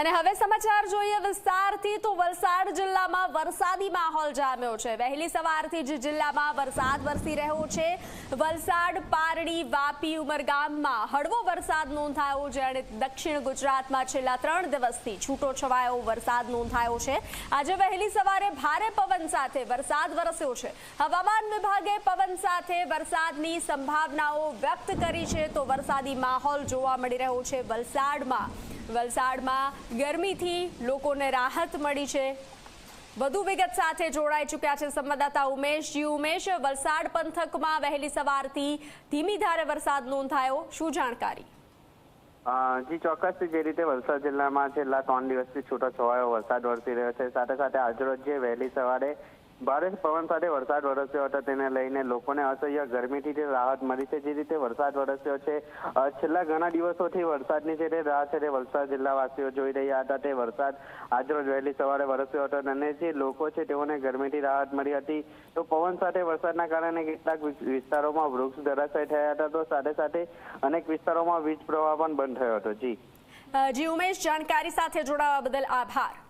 અને હવે સમાચાર જોઈએ વિસ્તારથી તો વલસાડ જિલ્લામાં વરસાદી માહોલ જામ્યો છે. વહેલી સવારથી જ જિલ્લામાં વરસાદ વરસી રહ્યો છે. વલસાડ, પારડી, વાપી, ઉમરગામમાં હળવો વરસાદ નોંધાયો, જેણે દક્ષિણ ગુજરાતમાં છેલ્લા ત્રણ દિવસથી છૂટો છવાયો વરસાદ નોંધાયો છે. આજે વહેલી સવારે ભારે પવન સાથે વરસાદ વરસ્યો છે. હવામાન વિભાગે પવન સાથે વરસાદની સંભાવનાઓ વ્યક્ત કરી છે, તો વરસાદી માહોલ જોવા મળી રહ્યો છે વલસાડમાં. વલસાડમાં ગરમીથી લોકોને રાહત મળી છે. વધુ વિગત સાથે જોડાઈ ચૂક્યા છે સંવાદદાતા ઉમેશ. જી ઉમેશ, વલસાડ પંથકમાં વહેલી સવારથી ધીમી ધારે વરસાદ નોંધાયો. શું જાણકારી? જી, ચોક્કસ જે રીતે વલસાડ જિલ્લામાં છેલ્લા ત્રણ દિવસથી છૂટો છવાયો વરસાદ વરસી રહ્યો છે. સાથે સાથે આજરોજ જે વહેલી સવારે ભારે પવન સાથે વરસાદ વરસ્યો હતો. તેને લઈને લોકોને અસહ્ય ગરમીથી રાહત મળી છે, જે રીતે વરસાદ વરસ્યો છે. છેલ્લા ઘણા દિવસોથી વરસાદની જે રાહ છે, તે વલસાડ જિલ્લાવાસીઓ જોઈ રહ્યા હતા. તે વરસાદ આજરોજ વહેલી સવારે વરસ્યો હતો અને જે લોકો છે, તેઓને ગરમીથી રાહત મળી હતી. તો પવન સાથે વરસાદના કારણે કેટલાક વિસ્તારોમાં વૃક્ષ ધરાશય થયા હતા. તો સાથે સાથે અનેક વિસ્તારોમાં વીજ પ્રવાહ પણ બંધ થયો હતો. જી. જી ઉમેશ, જાણકારી સાથે જોડાવા બદલ આભાર.